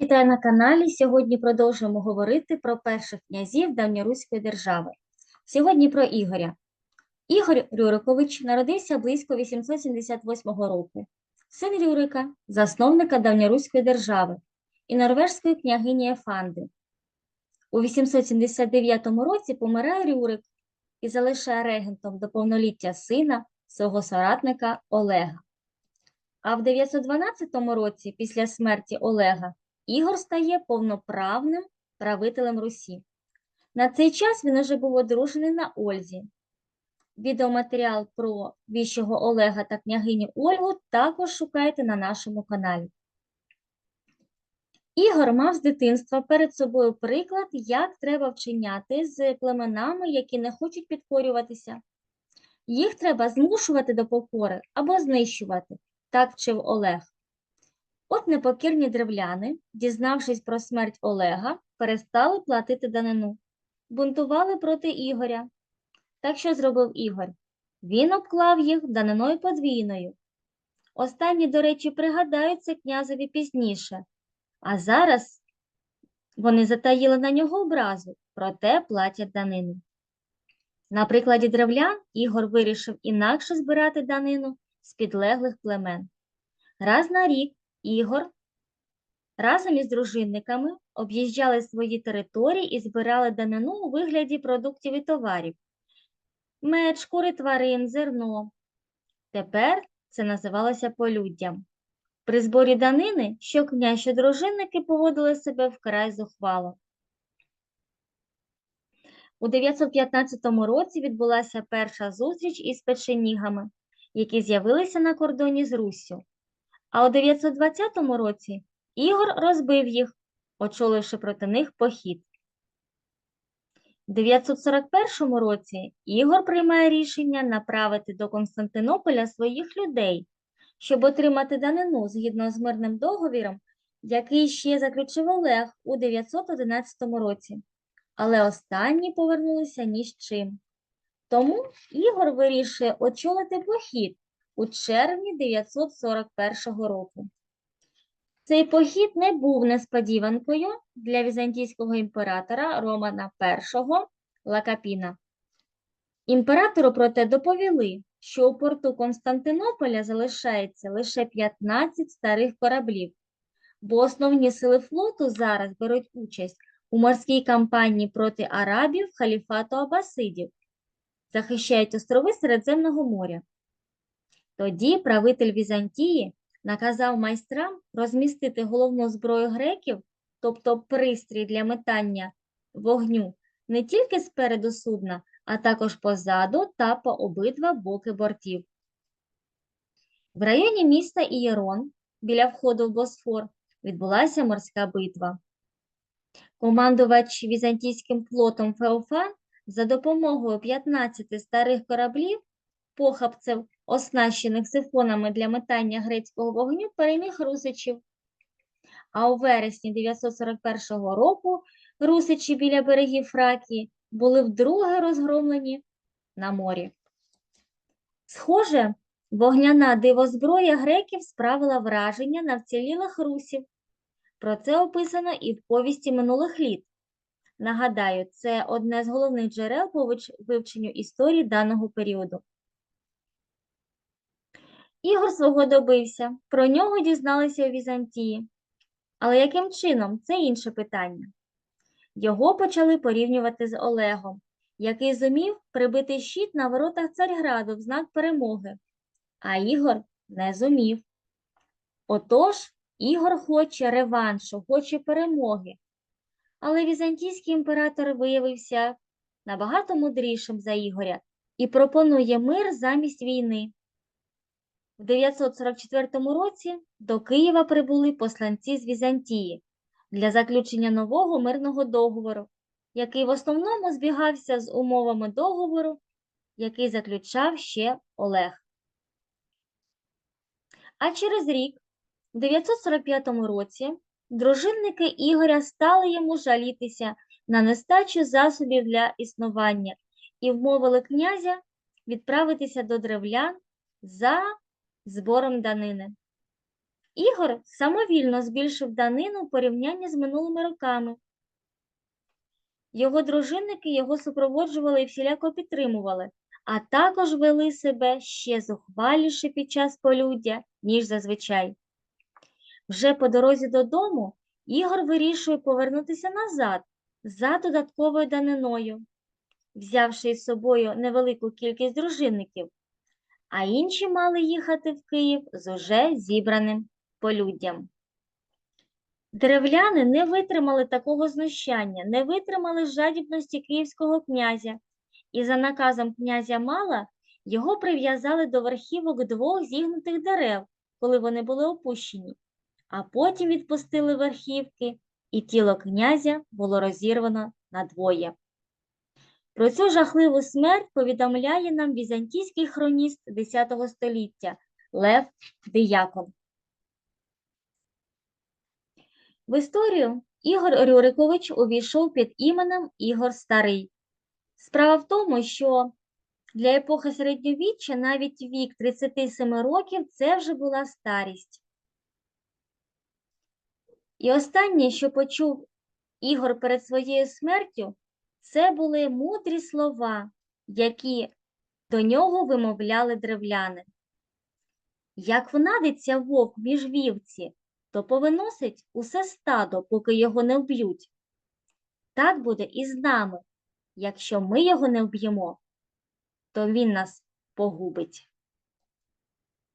Вітаю на каналі. Сьогодні продовжуємо говорити про перших князів давньоруської держави. Сьогодні про Ігоря. Ігор Рюрикович народився близько 878 року. Син Рюрика, засновника давньоруської держави і норвежської княгині Ефанди. У 879 році помирає Рюрик і залишає регентом до повноліття сина свого соратника Олега. А в 912 році, після смерті Олега, Ігор стає повноправним правителем Русі. На цей час він уже був одружений на Ользі. Відеоматеріал про віщого Олега та княгиню Ольгу також шукайте на нашому каналі. Ігор мав з дитинства перед собою приклад, як треба вчиняти з племенами, які не хочуть підкорюватися. Їх треба змушувати до покори або знищувати, так вчив Олег. От непокірні древляни, дізнавшись про смерть Олега, перестали платити данину, бунтували проти Ігоря. Так що зробив Ігор? Він обклав їх даниною подвійною. Останні, до речі, пригадаються князеві пізніше, а зараз вони затаїли на нього образу, проте платять данину. На прикладі древлян Ігор вирішив інакше збирати данину з підлеглих племен. Раз на рік Ігор разом із дружинниками об'їжджали свої території і збирали данину у вигляді продуктів і товарів. Меч, шкури тварин, зерно. Тепер це називалося полюддям. При зборі данини що князь, дружинники поводили себе вкрай зухвало. У 915 році відбулася перша зустріч із печенігами, які з'явилися на кордоні з Руссю. А у 920 році Ігор розбив їх, очоливши проти них похід. У 941 році Ігор приймає рішення направити до Константинополя своїх людей, щоб отримати данину згідно з мирним договіром, який ще заключив Олег у 911 році. Але останні повернулися ні з чим. Тому Ігор вирішує очолити похід у червні 941 року. Цей похід не був несподіванкою для візантійського імператора Романа І Лакапіна. Імператору проте доповіли, що у порту Константинополя залишається лише 15 старих кораблів, бо основні сили флоту зараз беруть участь у морській кампанії проти арабів халіфату Абасидів, захищають острови Середземного моря. Тоді правитель Візантії наказав майстрам розмістити головну зброю греків, тобто пристрій для метання вогню, не тільки спереду судна, а також позаду та по обидва боки бортів. В районі міста Ієрон, біля входу в Босфор, відбулася морська битва. Командувач візантійським флотом Феофан за допомогою 15 старих кораблів, похапців, оснащених сифонами для метання грецького вогню, переміг русичів. А у вересні 941 року русичі біля берегів Фракії були вдруге розгромлені на морі. Схоже, вогняна дивозброя греків справила враження на вцілілих русів. Про це описано і в повісті минулих літ. Нагадаю, це одне з головних джерел по вивченню історії даного періоду. Ігор свого добився, про нього дізналися у Візантії. Але яким чином це інше питання. Його почали порівнювати з Олегом, який зумів прибити щит на воротах Царьграду в знак перемоги, а Ігор не зумів. Отож, Ігор хоче реваншу, хоче перемоги. Але візантійський імператор виявився набагато мудрішим за Ігоря і пропонує мир замість війни. В 944 році до Києва прибули посланці з Візантії для заключення нового мирного договору, який в основному збігався з умовами договору, який заключав ще Олег. А через рік, у 945 році, дружинники Ігоря стали йому жалітися на нестачу засобів для існування і вмовили князя відправитися до древлян за збором данини. Ігор самовільно збільшив данину у порівнянні з минулими роками. Його дружинники його супроводжували і всіляко підтримували, а також вели себе ще зухваліше під час полюддя, ніж зазвичай. Вже по дорозі додому Ігор вирішує повернутися назад за додатковою даниною, взявши із собою невелику кількість дружинників, а інші мали їхати в Київ з уже зібраним полюддям. Древляни не витримали такого знущання, не витримали жадібності київського князя, і за наказом князя Мала його прив'язали до верхівок двох зігнутих дерев, коли вони були опущені, а потім відпустили верхівки, і тіло князя було розірвано надвоє. Про цю жахливу смерть повідомляє нам візантійський хроніст X століття Лев Диякон. В історію Ігор Рюрикович увійшов під іменем Ігор Старий. Справа в тому, що для епохи середньовіччя навіть вік 37 років це вже була старість. І останнє, що почув Ігор перед своєю смертю, це були мудрі слова, які до нього вимовляли древляни. Як внадиться вовк між вівці, то повиносить усе стадо, поки його не вб'ють. Так буде і з нами. Якщо ми його не вб'ємо, то він нас погубить.